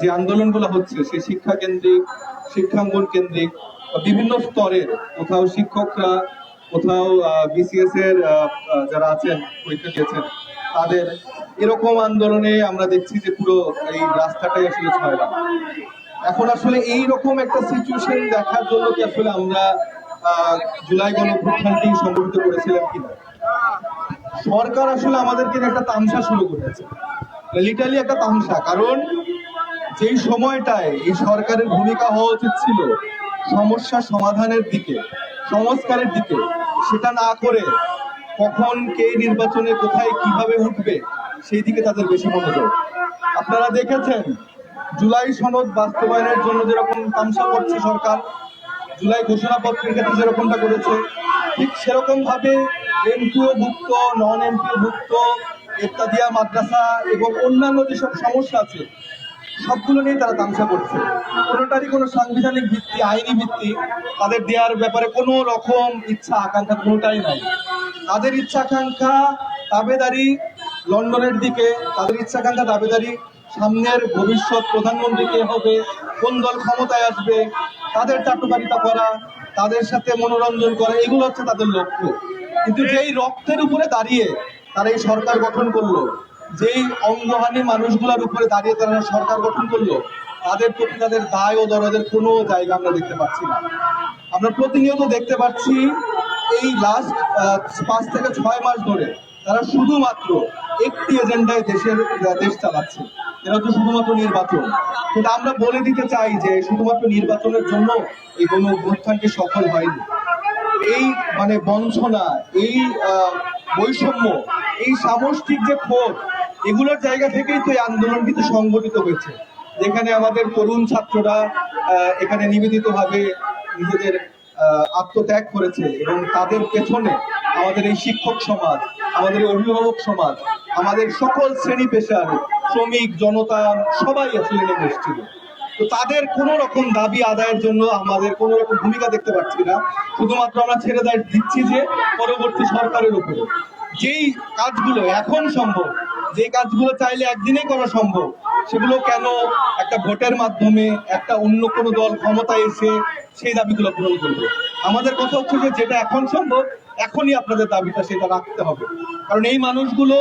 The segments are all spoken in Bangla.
যে আন্দোলনগুলো হচ্ছে, সেই শিক্ষা কেন্দ্রিক, শিক্ষাঙ্গন কেন্দ্রিক বিভিন্ন স্তরের, কোথাও শিক্ষকরা, কোথাও বিসিএস এর যারা আছেন, পরীক্ষা দিয়েছেন, তাদের এরকম আন্দোলনে আমরা দেখছি যে পুরো এই রাস্তাটাই আসলে ছয়লাম এখন আসলে এই রকম একটা সিচুয়েশন দেখার জন্য কি আসলে আমরা জুলাই গণঅভ্যুত্থানটি সংগঠিত করেছিলাম কিনা? সরকার আসলে আমাদেরকে একটা তামসা শুরু করেছে। লিটারালি একটা তামসা কারণ যেই সময়টায় এই সরকারের ভূমিকা হওয়া উচিত ছিল, সমস্যা সমাধানের দিকে, সংস্কারের দিকে, সেটা না করে কখন কে নির্বাচনে কোথায় কীভাবে উঠবে, সেই দিকে তাদের বেশি মনোযোগ। আপনারা দেখেছেন, জুলাই সনদ বাস্তবায়নের জন্য যেরকম তামসা করছে সরকার, জুলাই ঘোষণাপত্রের ক্ষেত্রে যেরকমটা করেছে। ঠিক সেরকম ভাবে এমপিও ভুক্ত নন এমপিও ভুক্ত ইত্যাদিয়া, মাদ্রাসা এবং অন্যান্য যেসব সমস্যা আছে, সবগুলো নিয়ে তারা তামসা করছে। কোনোটারই কোনো সাংবিধানিক ভিত্তি, আইনি ভিত্তি তাদের দেওয়ার ব্যাপারে কোনো রকম ইচ্ছা, আকাঙ্ক্ষা কোনোটাই নাই। তাদের ইচ্ছা আকাঙ্ক্ষা, দাবেদারি লন্ডনের দিকে, তাদের ইচ্ছা আকাঙ্ক্ষা, দাবেদারি সামনের ভবিষ্যৎ প্রধানমন্ত্রী কে হবে, কোন দল ক্ষমতায় আসবে, তাদের চাটুকারিতা করা, তাদের সাথে মনোরঞ্জন করা, এগুলো হচ্ছে তাদের লক্ষ্য। কিন্তু যেই রক্তের উপরে দাঁড়িয়ে তারা এই সরকার গঠন করল। যেই অঙ্গহানি মানুষগুলোর উপরে দাঁড়িয়ে তারা সরকার গঠন করল, তাদের প্রতি তাদের দায় ও দরদের কোনো জায়গা আমরা দেখতে পাচ্ছি না। আমরা প্রতিনিয়ত দেখতে পাচ্ছি এই লাস্ট পাঁচ থেকে ছয় মাস ধরে তারা শুধুমাত্র একটি এজেন্ডায় দেশের দেশ চালাচ্ছে। এটা হচ্ছে শুধুমাত্র নির্বাচন। কিন্তু আমরা বলে দিতে চাই যে শুধুমাত্র নির্বাচনের জন্য এই কোনো অভ্যুত্থানটি সফল হয়নি। এই মানে বঞ্চনা, এই বৈষম্য এই সামষ্টিক যে ক্ষোভ, এগুলোর জায়গা থেকেই তো এই আন্দোলন কিন্তু সংগঠিত হয়েছে। যেখানে আমাদের তরুণ ছাত্ররা এখানে নিবেদিতভাবে নিজেদের আত্মত্যাগ করেছে এবং তাদের পেছনে আমাদের এই শিক্ষক সমাজ, আমাদের অভিভাবক সমাজ, আমাদের সকল শ্রেণি পেশার শ্রমিক, জনতা, সবাই আসলে নেমে এসেছিল তো তাদের কোন রকম দাবি আদায়ের জন্য আমাদের কোন রকম ভূমিকা দেখতে পাচ্ছি না। শুধুমাত্র আমরা ছেড়ে দেয় দিচ্ছি যে পরবর্তী সরকারের উপরে। যেই কাজগুলো এখন সম্ভব যে কাজগুলো চাইলে একদিনেই করা সম্ভব, সেগুলো কেন একটা ভোটের মাধ্যমে একটা অন্য কোনো দল ক্ষমতায় এসে সেই দাবিগুলো পূরণ করবে? আমাদের কথা হচ্ছে যে যেটা এখন সম্ভব, এখনই আপনাদের দাবিটা সেটা রাখতে হবে। কারণ এই মানুষগুলো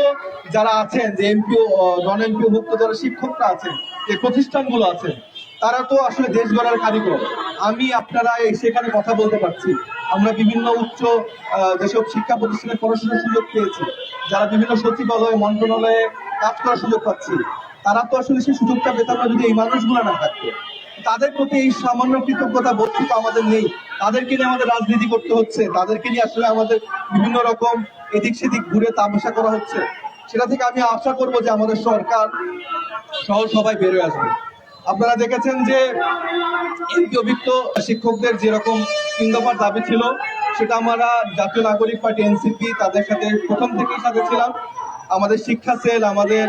যারা আছেন, যে এমপিও নন এমপিও ভুক্ত যারা শিক্ষকরা আছেন, যে প্রতিষ্ঠানগুলো আছেন, তারা তো আসলে দেশ গড়ার কারিগর। আমি আপনারা সেখানে কথা বলতে পারছি। আমরা বিভিন্ন উচ্চ যেসব শিক্ষা প্রতিষ্ঠানে পড়াশোনার সুযোগ পেয়েছি, যারা বিভিন্ন সচিবালয়, মন্ত্রণালয়ে কাজ করার সুযোগ পাচ্ছি, তারা তো আসলে সেই সুযোগটা পেতাম না যদি এই মানুষগুলো না থাকতো। তাদের প্রতি এই সামান্য কৃতজ্ঞতা বোধ তো আমাদের নেই। তাদেরকে নিয়ে আমাদের রাজনীতি করতে হচ্ছে, তাদেরকে নিয়ে আসলে আমাদের বিভিন্ন রকম এদিক সেদিক ঘুরে তামাশা করা হচ্ছে। সেটা থেকে আমি আশা করব যে আমাদের সরকার সহ সবাই বেরোয় আসবে। আপনারা দেখেছেন যে অভিজ্ঞ শিক্ষকদের যেরকম তিন দফার দাবি ছিল, সেটা আমরা জাতীয় নাগরিক পার্টি এনসিপি তাদের সাথে প্রথম থেকেই সাথে ছিলাম। আমাদের শিক্ষা সেল, আমাদের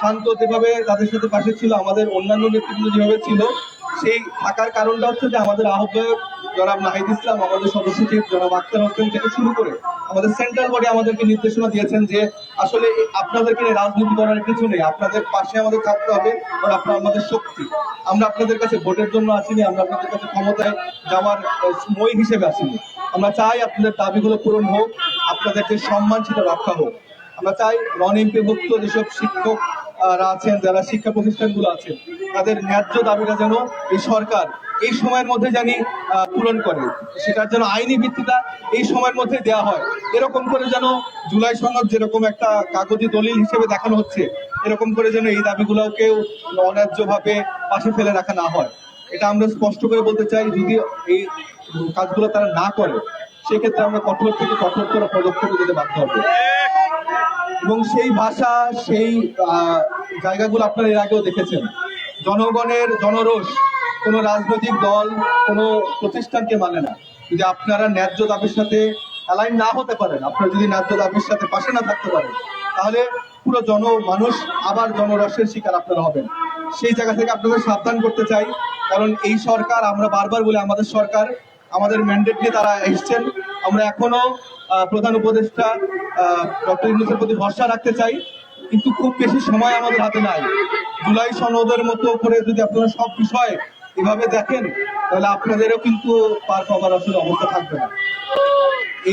শান্ত যেভাবে তাদের সাথে পাশে ছিল, আমাদের অন্যান্য নেতৃবৃন্দ যেভাবে ছিল, সেই থাকার কারণটা হচ্ছে যে আমাদের আহ্বায়ক জনাব নাহিদ ইসলাম, আমাদের সদস্য চিফ জনাব আক্তার হোসেন থেকে শুরু করে আমাদের সেন্ট্রাল বডি আমাদেরকে নির্দেশনা দিয়েছেন যে আসলে আপনাদেরকে রাজনীতি করার কিছু নেই, আপনাদের পাশে আমাদের থাকতে হবে কারণ আপনারা আমাদের শক্তি। আমরা আপনাদের কাছে ভোটের জন্য আসিনি, আমরা আপনাদের কাছে ক্ষমতায় যাওয়ার মই হিসেবে আসিনি। আমরা চাই আপনাদের দাবিগুলো পূরণ হোক, আপনাদের যে সম্মান সেটা রক্ষা হোক। আমরা চাই নন এমপিভুক্ত যেসব শিক্ষক আছেন, যারা শিক্ষা প্রতিষ্ঠানগুলো আছেন, তাদের ন্যায্য দাবিটা যেন এই সরকার এই সময়ের মধ্যে জানি পূরণ করে। সেটার যেন আইনি ভিত্তিটা এই সময়ের মধ্যে দেওয়া হয়। এরকম করে যেন জুলাই সনদ যেরকম একটা কাগজি দলিল হিসেবে দেখানো হচ্ছে, এরকম করে যেন এই দাবিগুলোকেও অন্যায্যভাবে পাশে ফেলে রাখা না হয়। এটা আমরা স্পষ্ট করে বলতে চাই, যদি এই কাজগুলো তারা না করে, সেক্ষেত্রে আমরা কঠোর থেকে কঠোরতর পদক্ষেপে যেতে বাধ্য হবে। এবং সেই ভাষা, সেই জায়গাগুলো আপনারা এর আগেও দেখেছেন। জনগণের জনরোষ কোনো রাজনৈতিক দল, কোনো প্রতিষ্ঠানকে মানে না। যদি আপনারা ন্যায্য দাবির সাথে অ্যালাইন না হতে পারেন, আপনারা যদি ন্যায্য দাবির সাথে পাশে না থাকতে পারেন, তাহলে পুরো জন, মানুষ আবার জনরসের শিকার আপনারা হবেন। সেই জায়গা থেকে আপনাদের সাবধান করতে চাই, কারণ এই সরকার আমরা বারবার বলে আমাদের সরকার, আমাদের ম্যান্ডেট নিয়ে তারা এসছেন। আমরা এখনও প্রধান উপদেষ্টা ডক্টর ইউনুসের প্রতি ভরসা রাখতে চাই, কিন্তু খুব বেশি সময় আমাদের হাতে নাই। জুলাই সনদের মতো করে যদি আপনারা সব বিষয় এভাবে দেখেন, তাহলে আপনাদেরও কিন্তু পার পাওয়ার আসলে অবস্থা থাকবে না।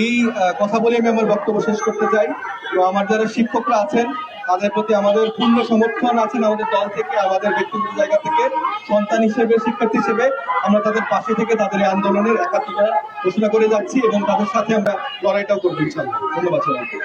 এই কথা বলে আমি আমার বক্তব্য শেষ করতে চাই। তো আমার যারা শিক্ষকরা আছেন, তাদের প্রতি আমাদের পূর্ণ সমর্থন আছেন আমাদের দল থেকে, আমাদের ব্যক্তিগত জায়গা থেকে। সন্তান হিসেবে, শিক্ষার্থী হিসেবে আমরা তাদের পাশে থেকে তাদের এই আন্দোলনের একাত্মতা ঘোষণা করে যাচ্ছি এবং তাদের সাথে আমরা লড়াইটাও করতে ইনশাল্লাহ ধন্যবাদ সবাইকে।